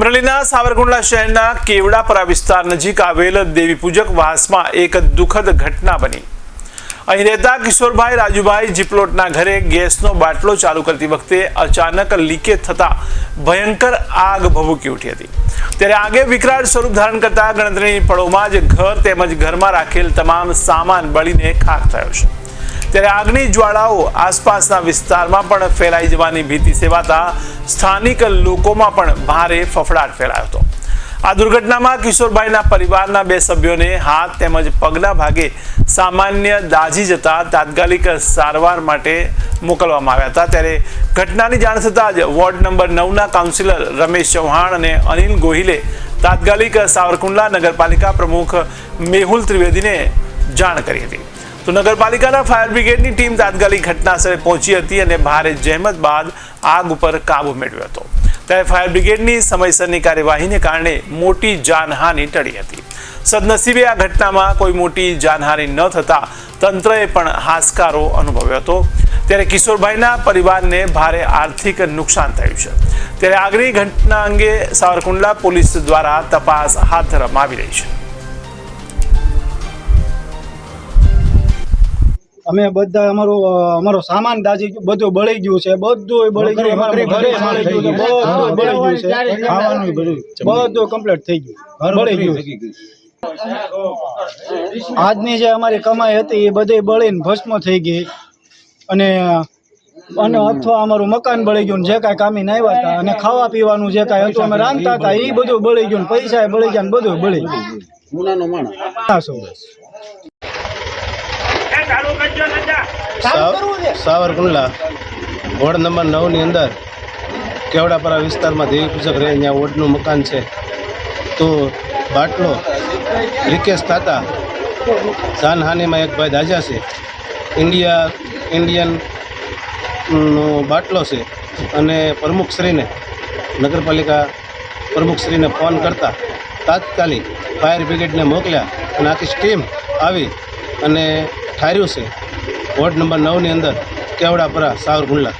અમરેલીના સાવરકુંડલા શહેરના કેવડાપરા વિસ્તાર નજીક આવેલ દેવી પૂજક વાસમાં એક દુઃખદ ઘટના બની. અહીં રહેતા કિશોરભાઈ રાજુભાઈ જીપલોટના ઘરે ગેસનો બાટલો ચાલુ કરતી વખતે અચાનક લીકેજ થતા ભયંકર આગ ભભૂકી ઉઠી હતી. ત્યારે આગે વિકરાળ સ્વરૂપ ધારણ કરતા ગણતરીની પળોમાં જ ઘર તેમજ ઘરમાં રાખેલ તમામ સામાન બળીને ખાખ થયો છે. ત્યારે આગની જ્વાળાઓ આસપાસના વિસ્તારમાં પણ ફેલાઈ જવાની ભીતિ સેવાતા સ્થાનિક લોકોમાં પણ ભારે ફફડાટ ફેલાયો હતો. આ દુર્ઘટનામાં કિશોરભાઈના પરિવારના બે સભ્યોને હાથ તેમજ પગના ભાગે સામાન્ય દાઝી જતા તાત્કાલિક સારવાર માટે મોકલવામાં આવ્યા હતા. ત્યારે ઘટનાની જાણ થતાં જ વોર્ડ નંબર નવના કાઉન્સિલર રમેશ ચૌહાણ અને અનિલ ગોહિલે તાત્કાલિક સાવરકુંડલા નગરપાલિકા પ્રમુખ મેહુલ ત્રિવેદીને જાણ કરી હતી. તો નગરપાલિકાના ફાયર બ્રિગેડની ટીમ તાત્કાલિક ઘટનાસ્થળે પહોંચી હતી અને ભારે જહેમત બાદ આગ ઉપર કાબુ મેળવ્યો હતો. ત્યારે ફાયર બ્રિગેડની સમયસરની કાર્યવાહીને કારણે મોટી જાનહાનિ ટળી હતી. સદનસીબે આ ઘટનામાં કોઈ મોટી જાનહાનિ ન થતા તંત્રએ પણ હાશકારો અનુભવ્યો હતો. ત્યારે કિશોરભાઈના પરિવારને ભારે આર્થિક નુકસાન થયું છે. ત્યારે આગની ઘટના અંગે સાવરકુંડલા પોલીસ દ્વારા તપાસ હાથ ધરવામાં આવી રહી છે. અમે બધા અમારો અમારો સામાન દાજી ગયું બધું બળી ગયું છે બધું બળી ગયું ઘરે બળી ગયું બધું બળી ગયું છે. ખાવાનું બધું બધું કમ્પ્લીટ થઈ ગયું. બળી ગયું આજની જે અમારી કમાઈ હતી એ બધી બળીને ભસ્મ થઈ ગઈ. અને અને અથવા અમારું મકાન બળી ગયું ને જે કાંઈ કામી ના આવ્યા હતા અને ખાવા પીવાનું જે કાંઈ હતું અમે રાંધતા હતા એ બધું બળી ગયું ને પૈસા એ બળી ગયા ને બધું બળી ગયું. હા, શું? સાવ- સાવરકુંડલા વોર્ડ નંબર નવની અંદર કેવડાપરા વિસ્તારમાં દેવી પૂજક રહે ત્યાં વોર્ડનું મકાન છે. તો બાટલો રિકેશ થતા જાનહાનિમાં એક ભાઈ દાજા છે. ઇન્ડિયા ઇન્ડિયન નો બાટલો છે. અને પ્રમુખશ્રીને નગરપાલિકા પ્રમુખશ્રીને ફોન કરતા તાત્કાલિક ફાયર બ્રિગેડને મોકલ્યા અને આખી ટીમ આવી અને ઠાર્યું છે. વોર્ડ નંબર નવની અંદર કેવડાપરા સાવરકુંડલા.